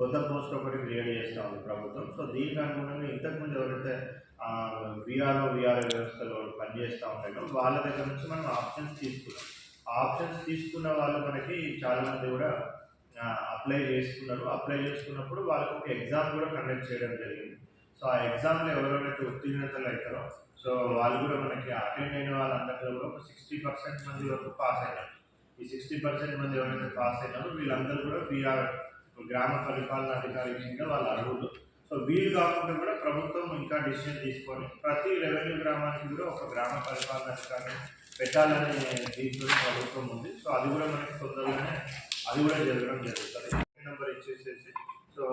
కొత్త పోస్ట్ ఒకటి క్రియేట్ చేస్తూ ఉంది ప్రభుత్వం. సో దీనికి అనుగుణంగా ఇంతకుముందు ఎవరైతే విఆర్ఓ విఆర్ఓ వ్యవస్థలో పనిచేస్తూ ఉంటారో వాళ్ళ దగ్గర నుంచి మనం ఆప్షన్స్ తీసుకున్నాం. ఆప్షన్స్ తీసుకున్న వాళ్ళు మనకి చాలామంది కూడా అప్లై చేసుకున్నారు. అప్లై చేసుకున్నప్పుడు వాళ్ళకు ఒక ఎగ్జామ్ కూడా కండక్ట్ చేయడం జరిగింది. సో ఆ ఎగ్జామ్లో ఎవరెవరైతే ఉత్తీర్ణతలు అవుతారో సో వాళ్ళు కూడా మనకి అటెండ్ అయిన వాళ్ళందరిలో కూడా ఒక సిక్స్టీ పర్సెంట్ మంది వరకు పాస్ అయినారు. ఈ సిక్స్టీ పర్సెంట్ మంది ఎవరైతే పాస్ అయినారో వీళ్ళందరూ కూడా విఆర్ గ్రామ పరిపాలన అధికారి కింద వాళ్ళ అర్హులు. సో వీళ్ళు కాకుండా కూడా ప్రభుత్వం ఇంకా డిసిషన్ తీసుకొని ప్రతి రెవెన్యూ గ్రామానికి కూడా ఒక గ్రామ పరిపాలన అధికారిని పెట్టాలనే దీంట్లో ప్రభుత్వం ఉంది. సో అది కూడా మనకి తొందరగానే అది కూడా జరగడం జరుగుతుంది. నెంబర్ ఇచ్చేసేసి సో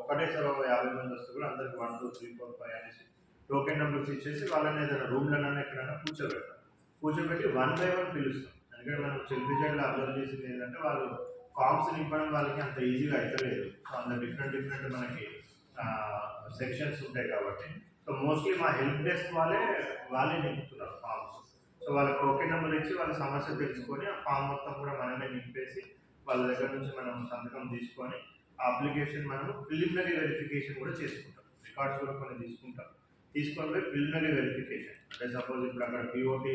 ఒకటే సార్ ఒక యాభై మంది వస్తే కూడా అందరికి one two three four five అనేసి టోకెన్ నెంబర్స్ ఇచ్చేసి వాళ్ళని ఏదైనా రూమ్లనైనా ఎక్కడైనా కూర్చోబెడతాం. కూర్చోబెట్టి వన్ బై వన్ పిలుస్తాం. ఎందుకంటే మనం చెల్లిజెడ్లో అబ్జర్వ్ చేసింది ఏంటంటే వాళ్ళు ఫామ్స్ నింపడం వాళ్ళకి అంత ఈజీగా అవుతలేదు సో అంత డిఫరెంట్ డిఫరెంట్ మనకి సెక్షన్స్ ఉంటాయి కాబట్టి. సో మోస్ట్లీ మా హెల్ప్ డెస్క్ వాళ్ళే వాళ్ళే నింపుతున్నారు ఫామ్స్ సో వాళ్ళకి ఓకే నెంబర్ ఇచ్చి వాళ్ళ సమస్య తెలుసుకొని ఆ ఫామ్ మొత్తం కూడా మనమే నింపేసి వాళ్ళ దగ్గర నుంచి మనం సంతకం తీసుకొని ఆ అప్లికేషన్ మనం ప్రిలిమినరీ వెరిఫికేషన్ కూడా చేసుకుంటాం. రికార్డ్స్ కూడా కొన్ని తీసుకుంటాం. తీసుకొని పోయి ప్రిలిమినరీ వెరిఫికేషన్ అంటే సపోజ్ ఇప్పుడు అక్కడ పిఓటి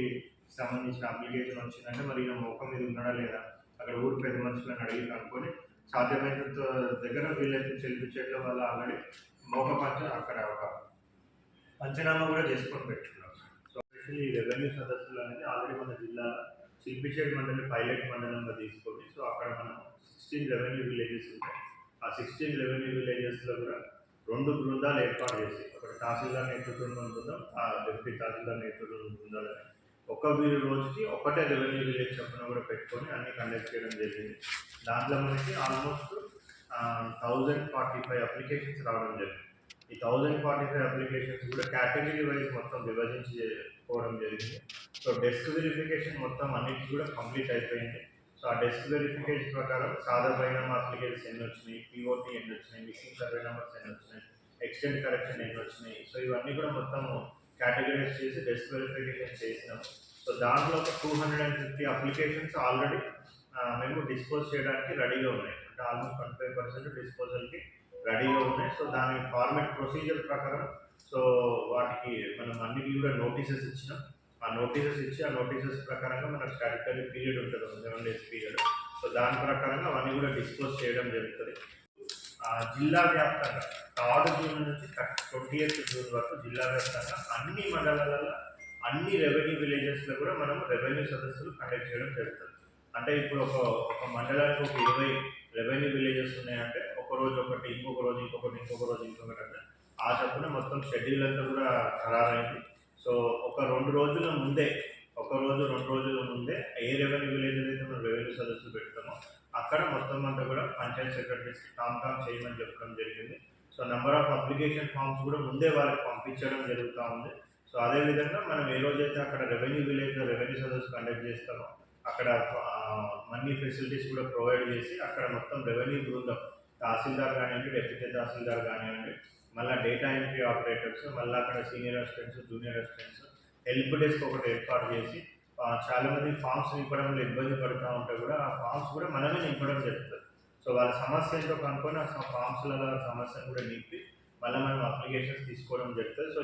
సంబంధించిన అప్లికేషన్ వచ్చిందంటే మరి ఈయన మోకం మీద ఉన్నాడా లేదా? అక్కడ ఊరు పెద్ద మనుషులను అడిగి కనుక్కొని సాధ్యమైనంత దగ్గర వీళ్ళైతే చెల్లించేట్లో వల్ల ఆల్రెడీ మోక పంచ అక్కడ ఒక పంచనామా కూడా చేసుకొని పెట్టుకున్నాం సో ఈ రెవెన్యూ సదస్సులు అనేది ఆల్రెడీ మన జిల్లా శిల్పిషేడ్ మండలి పైలట్ మండలంగా తీసుకొని సో అక్కడ మనం సిక్స్టీన్ రెవెన్యూ విలేజెస్ ఉంటాయి. ఆ సిక్స్టీన్ రెవెన్యూ విలేజెస్లో కూడా రెండు బృందాలు ఏర్పాటు చేసి ఒకటి తహసీల్దార్ నేతృత్వంలో బృందం ఆ డిప్యూటీ తహసీల్దార్ నేతృత్వంలో బృందాలు ఒక వీరు రోజుకి ఒకటే రెవెన్యూ విలేజ్ చొప్పున కూడా పెట్టుకొని అన్ని కండక్ట్ చేయడం జరిగింది. దాంట్లో మనకి almost thousand forty five applications రావడం జరిగింది. ఈ థౌజండ్ ఫార్టీ ఫైవ్ అప్లికేషన్స్ కూడా కేటగిరీ వైజ్ మొత్తం విభజించి పోవడం జరిగింది. సో డెస్క్ వెరిఫికేషన్ మొత్తం అన్నిటి కూడా కంప్లీట్ అయిపోయింది. సో ఆ డెస్క్ వెరిఫికేషన్ ప్రకారం సాదా పరిణామ అప్లికేషన్స్ ఎన్ని వచ్చినాయి? పిఓటి ఎన్ని వచ్చినాయి? మిస్సింగ్ సర్వే నెంబర్స్ ఎన్ని వచ్చినాయి? ఎక్స్టెండ్ కరెక్షన్ ఎన్ని వచ్చినాయి? సో ఇవన్నీ కూడా మొత్తం కేటగిరైజ్ చేసి బెస్ట్ వెరిఫికేషన్ చేసినాం. సో దాంట్లో ఒక two hundred and fifty applications already మేము డిస్పోజ్ చేయడానికి రెడీగా ఉన్నాయి. అంటే ఆల్మోస్ట్ ట్వంటీ ఫైవ్ పర్సెంట్ డిస్పోజల్కి రెడీగా ఉన్నాయి. సో దాని ఫార్మేట్ ప్రొసీజర్ ప్రకారం సో వాటికి మనం అన్ని కూడా నోటీసెస్ ఇచ్చినాం. ఆ నోటీసెస్ ఇచ్చి ఆ నోటీసెస్ ప్రకారంగా మనకు స్టాట్యుటరీ పీరియడ్ ఉంటుంది. సెవెన్ డేస్ పీరియడ్ సో దాని ప్రకారంగా అవన్నీ కూడా డిస్పోజ్ చేయడం జరుగుతుంది. జిల్లా వ్యాప్తంగా థర్డ్ జూన్ నుంచి ట్వంటీ ఎయిత్ జూన్ వరకు జిల్లా వ్యాప్తంగా అన్ని మండలాలలో అన్ని రెవెన్యూ విలేజెస్లో కూడా మనం రెవెన్యూ సదస్సులు కండక్ట్ చేయడం జరుగుతుంది. అంటే ఇప్పుడు ఒక ఒక మండలానికి ఒక ఇరవై రెవెన్యూ విలేజెస్ ఉన్నాయంటే ఒక రోజు ఒకటి ఇంకొక రోజు ఇంకొకటి ఇంకొక రోజు ఇంకొకటి అంటే ఆ చొప్పున మొత్తం షెడ్యూల్ అంతా కూడా ఖరారైంది. సో ఒక రెండు రోజుల ముందే ఒక రోజు రెండు రోజుల ముందే ఏ రెవెన్యూ విలేజ్ అయితే మనం రెవెన్యూ సదస్సులు పెడతామో అక్కడ మొత్తం అంతా కూడా పంచాయత్ సెక్రటరీస్కి టామ్ టామ్ చేయమని చెప్పడం జరిగింది. So number of application forms కూడా ముందే వాళ్ళకి పంపించడం జరుగుతూ ఉంది. సో అదేవిధంగా మనం ఏ రోజైతే అక్కడ రెవెన్యూ విలేజ్లో రెవెన్యూ సదస్సు కండక్ట్ చేస్తామో అక్కడ మనీ ఫెసిలిటీస్ కూడా ప్రొవైడ్ చేసి అక్కడ మొత్తం రెవెన్యూ బృందం తహసీల్దార్ కానివ్వండి డెప్యూటీ తహసీల్దార్ కానివ్వండి మళ్ళీ డేటా ఎంట్రీ ఆపరేటర్స్ మళ్ళీ అక్కడ senior assistants junior assistants help desk ఒకటి ఏర్పాటు చేసి చాలామంది చాలా మంది ఫామ్స్ నింపడంలో ఇబ్బంది పడుతూ ఉంటే కూడా ఆ ఫామ్స్ కూడా మనమే నింపడం జరుగుతుంది. సో వాళ్ళ సమస్య ఏంటో కనుక్కొని ఆ ఫామ్స్లలో సమస్యను కూడా నింపి మళ్ళీ మనం అప్లికేషన్స్ తీసుకోవడం జరుగుతుంది. సో